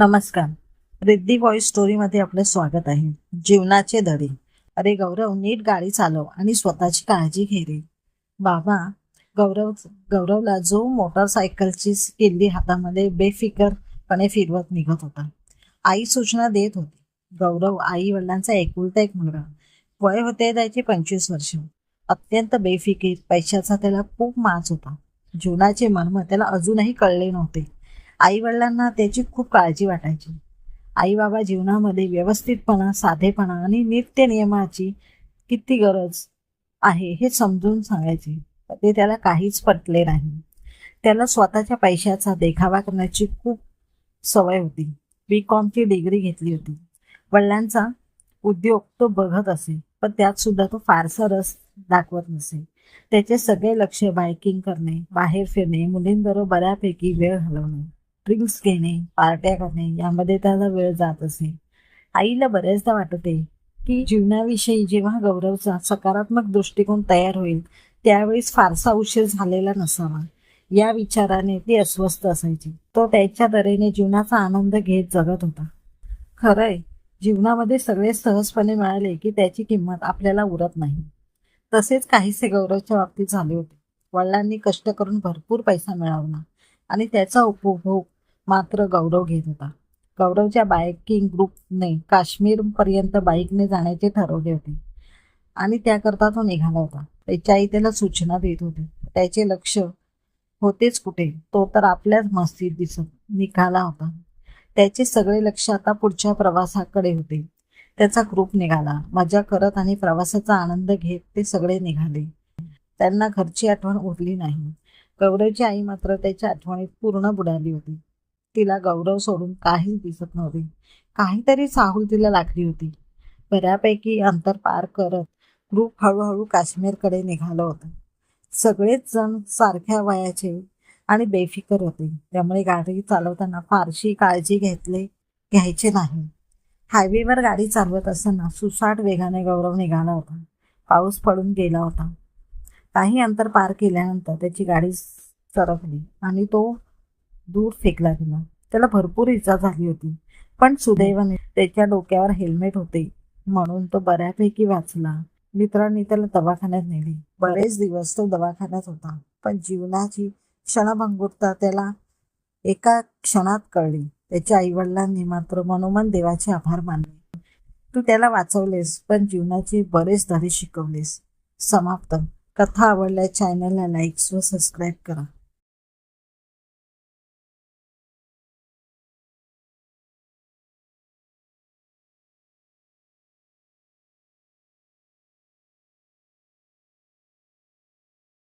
नमस्कार. रिद्धी व्हॉइस स्टोरीमध्ये आपलं स्वागत आहे. जीवनाचे धडे. अरे गौरव नीट गाडी चालव आणि स्वतःची काळजी घे रे. बाबा गौरव गौरवला जो मोटरसायकलची किल्ली हातामध्ये बेफिकरपणे फिरवत निघत होता. आई सूचना देत होती. गौरव आई वडिलांचा एकुलता एक मुलगा. वय होते त्याचे पंचवीस वर्ष. अत्यंत बेफिकीर. पैशाचा त्याला खूप माज होता. जीवनाचे मर्म त्याला अजूनही कळले नव्हते. आई वडिलांना त्याची खूप काळजी वाटायची. आई बाबा जीवनामध्ये व्यवस्थितपणा साधेपणा आणि नित्य नियमाची किती गरज आहे हे समजून सांगायचे. ते त्याला काहीच पटले नाही. त्याला स्वतःच्या पैशाचा देखावा करण्याची खूप सवय होती. बी कॉमची डिग्री घेतली होती. वडिलांचा उद्योग तो बघत असे पण त्यात सुद्धा तो फारसा रस दाखवत नसे. त्याचे सगळे लक्ष बायकिंग करणे बाहेर फिरणे मुलींबरोबर बऱ्यापैकी वेळ घालवणे. ड्रिंक्स घेणे पार्ट्या करणे यामध्ये त्याला वेळ जात असे. आईला बऱ्याचदा वाटते की जीवनाविषयी जेव्हा गौरवचा सकारात्मक दृष्टिकोन तयार होईल त्यावेळेस फारसा उशीर झालेला नसावा. या विचाराने ती अस्वस्थ असायची. तो त्याच्या तऱ्हेने जीवनाचा आनंद घेत जगत होता. खरंय जीवनामध्ये सगळे सहजपणे मिळाले की त्याची किंमत आपल्याला उरत नाही. तसेच काहीसे गौरवच्या बाबतीत झाले होते. वडिलांनी कष्ट करून भरपूर पैसा मिळवला आणि त्याचा उपभोग मात्र गौरव घेत होता. गौरवच्या बायकिंग ग्रुपने काश्मीरपर्यंत बाईकने जाण्याचे ठरवले होते आणि त्याकरता तो निघाला होता. त्याची आई त्याला सूचना देत होती. त्याचे लक्ष होतेच कुठे? तो तर आपल्याच मस्तीत दिसत निघाला होता. त्याचे सगळे लक्ष आता पुढच्या प्रवासाकडे होते. त्याचा ग्रुप निघाला. मजा करत आणि प्रवासाचा आनंद घेत ते सगळे निघाले. त्यांना घरची आठवण उरली नाही. गौरवची आई मात्र त्याच्या आठवणीत पूर्ण बुडाली होती. तिला गौरव सोडून काहीच दिसत नव्हते. काहीतरी साहूल तिला लागली होती. बऱ्यापैकी अंतर पार करत ग्रुप हळूहळू काश्मीरकडे निघालं होतं. सगळेच जण सारख्या वयाचे आणि बेफिकर होते. त्यामुळे गाडी चालवताना फारशी काळजी घेतले घ्यायचे नाही. हायवेवर गाडी चालवत असताना सुसाट वेगाने गौरव निघाला होता. पाऊस पडून गेला होता. काही अंतर पार केल्यानंतर त्याची गाडी सरकली आणि तो दूर फेकला गेला त्याला भरपूर इजा झाली होती. पण सुदैवाने त्याच्या डोक्यावर हेल्मेट होते. म्हणून तो बऱ्यापैकी वाचला. मित्रांनी त्याला दवाखान्यात नेले. बरेच दिवस तो दवाखान्यात होता. पण जीवनाची क्षणभंगुरता त्याला एका क्षणात कळली. त्याच्या आईवडिलांनी मात्र मनोमन देवाचे आभार मानले. तू त्याला वाचवलेस पण जीवनाचे बरेच धडे शिकवलेस. समाप्त. कथा आवडल्या चॅनलला लाईक्स व सबस्क्राईब करा.